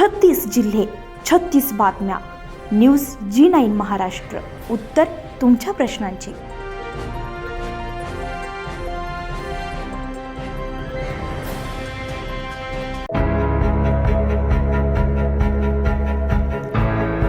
छत्तीस जिल्हे छत्तीस बातम्या. News G nine Maharashtra. उत्तर तुमच्या प्रश्नांची.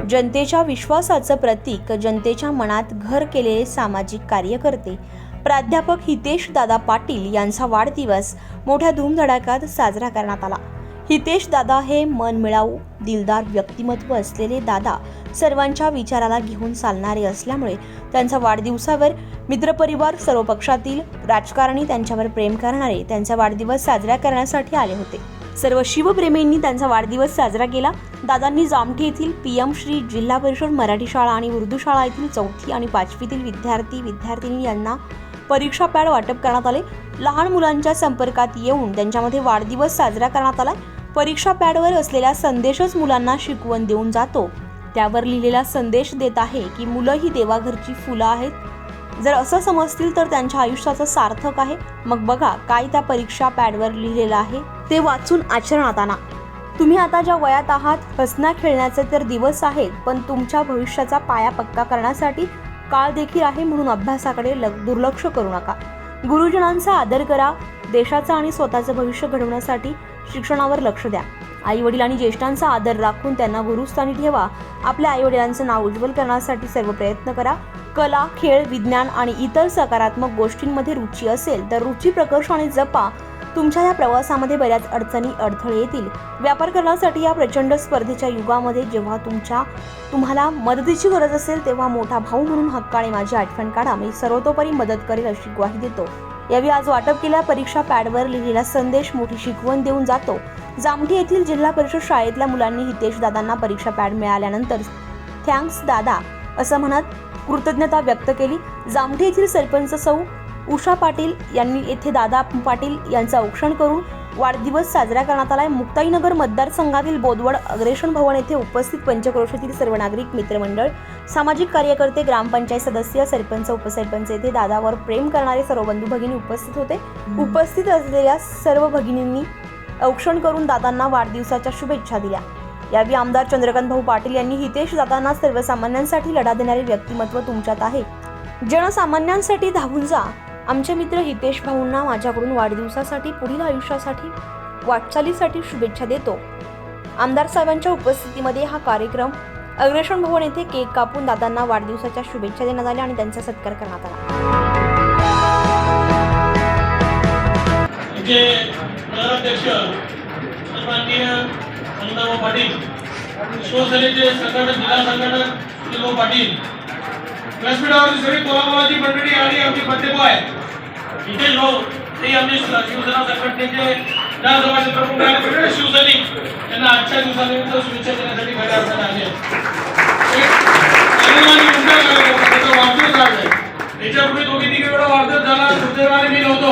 जनतेच्या विश्वासाचं प्रतीक जनतेच्या मनात घर केलेले सामाजिक कार्यकर्ते. प्राध्यापक हितेश दादा पाटील यांचा वाढदिवस मोठ्या धूमधडाक्यात साजरा करण्यात आला. हितेश दादा हे मनमिळाऊ दिलदार व्यक्तिमत्व असलेले दादा सर्वांच्या विचाराला घेऊन चालणारे असल्यामुळे त्यांचा वाढदिवसावर मित्रपरिवार सर्व पक्षातील राजकारणी त्यांच्यावर प्रेम करणारे त्यांचा वाढदिवस साजरा करण्यासाठी आले होते. सर्व शिवप्रेमींनी त्यांचा वाढदिवस साजरा केला. दादांनी जामठी येथील पी एम श्री जिल्हा परिषद मराठी शाळा आणि उर्दू शाळा येथील चौथी आणि पाचवीतील विद्यार्थी विद्यार्थिनी यांना परीक्षा पॅड वाटप करण्यात आले. लहान मुलांच्या संपर्कात येऊन त्यांच्यामध्ये वाढदिवस साजरा करण्यात आला. परीक्षा पॅडवर असलेला संदेशच मुलांना शिकवण देऊन जातो. त्यावर लिहिलेला संदेश देत आहे की मुलं ही देवाघरची फुलं आहेत. जर असं समजतील तर त्यांच्या आयुष्याचं सार्थक आहे. मग बघा काय त्या परीक्षा पॅडवर लिहिलेलं आहे. ते वाचून आचरणात आणा. तुम्ही आता ज्या वयात आहात हसण्या खेळण्याचे तर दिवस आहेत पण तुमच्या भविष्याचा पाया पक्का करण्यासाठी काळ देखील आहे म्हणून अभ्यासाकडे दुर्लक्ष करू नका. गुरुजनांचा आदर करा. देशाचं आणि स्वतःचं भविष्य घडवण्यासाठी शिक्षणावर लक्ष द्या. आई वडील आणि ज्येष्ठांचा आदर राखून त्यांना गुरुस्थानी ठेवा. आपल्या आई वडिलांचं नाव उज्ज्वल करण्यासाठी सर्व प्रयत्न करा. कला खेळ विज्ञान आणि इतर सकारात्मक गोष्टींमध्ये रुची असेल तर रुची प्रकर्षाने जपा. तुमच्या या प्रवासामध्ये बऱ्याच अडचणी अडथळे येतील. व्यापार करण्यासाठी या प्रचंड स्पर्धेच्या युगामध्ये जेव्हा तुमच्या तुम्हाला मदतीची गरज असेल तेव्हा मोठा भाऊ म्हणून हक्काने माझी आठवण काढा. मी सर्वतोपरी मदत करेल अशी ग्वाही देतो. यावेळी आज वाटप केल्या परीक्षा पॅडवर लिहिलेला संदेश मोठी शिकवण देऊन जातो. जामठी येथील जिल्हा परिषद शाळेतल्या मुलांनी हितेश दादांना परीक्षा पॅड मिळाल्यानंतर थँक्स दादा असं म्हणत कृतज्ञता व्यक्त केली. जामठी येथील सरपंच सौ उषा पाटील यांनी येथे दादा पाटील यांचं औक्षण करून वाढदिवस साजरा करण्यात आलाय. मुक्ताईनगर मतदारसंघातील बोदवड अग्रेशन भवन येथे उपस्थित पंचक्रोशीतील सर्व नागरिक मित्रमंडळ सामाजिक कार्यकर्ते ग्रामपंचायत सदस्य सरपंच उपसरपंच येथे दादावर प्रेम करणारे सर्व बंधू भगिनी उपस्थित होते. उपस्थित असलेल्या सर्व भगिनींनी औक्षण करून दादांना वाढदिवसाच्या शुभेच्छा दिल्या. यावेळी आमदार चंद्रकांत भाऊ पाटील यांनी हितेश दादांना सर्वसामान्यांसाठी लढा देणारे व्यक्तिमत्व तुमच्यात आहे. जनसामान्यांसाठी धावून जा. आमचे मित्र हितेश भाऊंना माझ्याकडून वाढदिवसासाठी पुढील आयुष्यासाठी वाटचालीसाठी शुभेच्छा देतो. आमदार साहेबांच्या उपस्थितीमध्ये हा कार्यक्रम अग्रेशन भवन येथे केक कापून दादांना वाढदिवसाच्या शुभेच्छा देण्यात आल्या आणि त्यांचा सत्कार करण्यात आला. पाटील व्यासपीठावरची सगळी कोल्हापुराची मंडळी आणि आमचे प्राध्यापक आहेत इथे भाऊ ते आमचे शिवसेना संघटनेचे विधानसभा क्षेत्रप्रमुख आहेत. सगळे शिवसैनिक. त्यांना आजच्या दिवसानिमित्त शुभेच्छा देण्यासाठी खऱ्या अर्थाने आले आहेत. एक अभिमानी मुंडा कार्यक्रम, वाढदिवस आज आहे दोघी तिघी वेळा वाढदिवस झाला सुदैवाने मी नव्हतो.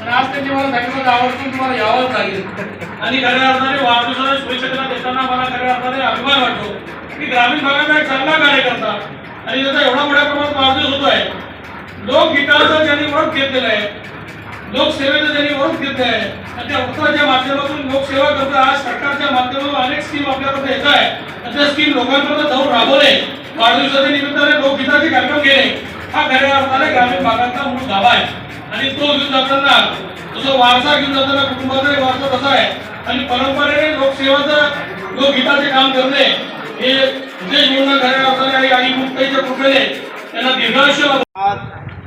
पण आज त्यांनी मला सांगितलं आवर्जून तुम्हाला यावंच लागेल. आणि खऱ्या अर्थाने वाढदिवसाला शुभेच्छा देताना मला खऱ्या अर्थाने अभिमान वाटतो. की ग्रामीण भागाचा एक चांगला कार्यकर्ता आणि त्याचा एवढा मोठ्या प्रमाणात वाढदिवस होतो आहे लोकहिताचा त्यांनी ओळख घेतलेला आहे लोकसेवेचं त्यांनी ओळख घेतली आहे आणि त्या वृत्ताच्या माध्यमातून लोकसेवा करतो आज सरकारच्या माध्यमातून अनेक स्कीम आपल्याकडे येत आहे आणि त्या स्कीम लोकांपर्यंत जाऊन राबवले. वाढदिवसाच्या निमित्ताने लोकहिताचे कार्यक्रम घेणे हा खऱ्या अर्थाने ग्रामीण भागातला मूळ गाभा आहे. आणि तो घेऊन जाताना जसं वारसा घेऊन जाताना कुटुंबाचा एक वारसा कसा आहे. आणि परंपरेने लोकसेवाचं लोकहिताचे काम करणे हे विशेष म्हणून खऱ्या त्यांना दीर्घायुष्य आज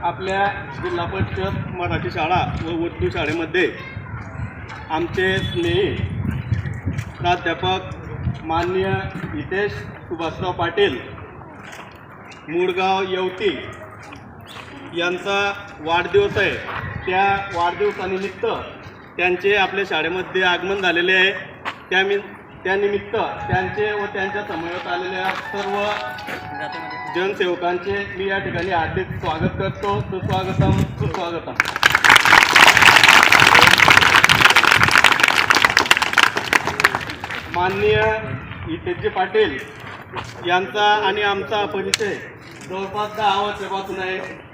आपल्या जिल्हा परिषद मराठी शाळा व उर्दू शाळेमध्ये आमचे स्नेही प्राध्यापक माननीय हितेश सुभाषराव पाटील मुळगाव यवती यांचा वाढदिवस आहे. त्या वाढदिवसानिमित्त त्यांचे आपल्या शाळेमध्ये आगमन झालेले आहे. त्यामि त्यानिमित्त त्यांचे व त्यांच्या समवेत आलेल्या सर्व जनसेवकांचे मी या ठिकाणी हार्दिक स्वागत करतो. सुस्वागतम सुस्वागतम. माननीय हितेशजी पाटील यांचा आणि आमचा परिचय जवळपास दहा वर्षापासून आहे.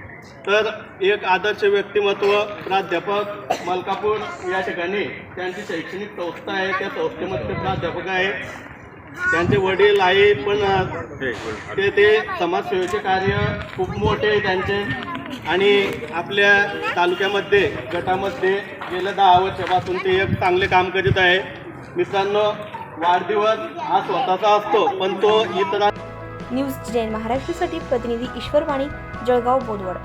तर एक आदर्श व्यक्तिमत्व प्राध्यापक मलकापूर या ठिकाणी त्यांची शैक्षणिक संस्था आहे त्या संस्थेमध्ये प्राध्यापक आहे. त्यांचे वडील आई पण ते ते समाजसेवेचे कार्य खूप मोठे आहे त्यांचे. आणि आपल्या तालुक्यामध्ये गटामध्ये गेल्या दहा वर्षापासून ते एक चांगले काम करीत आहे. मित्रांनो वाढदिवस हा स्वतःचा असतो पण तो इतरां न्यूज जैन महाराष्ट्रासाठी प्रतिनिधी ईश्वर वाणी जळगाव बोदवड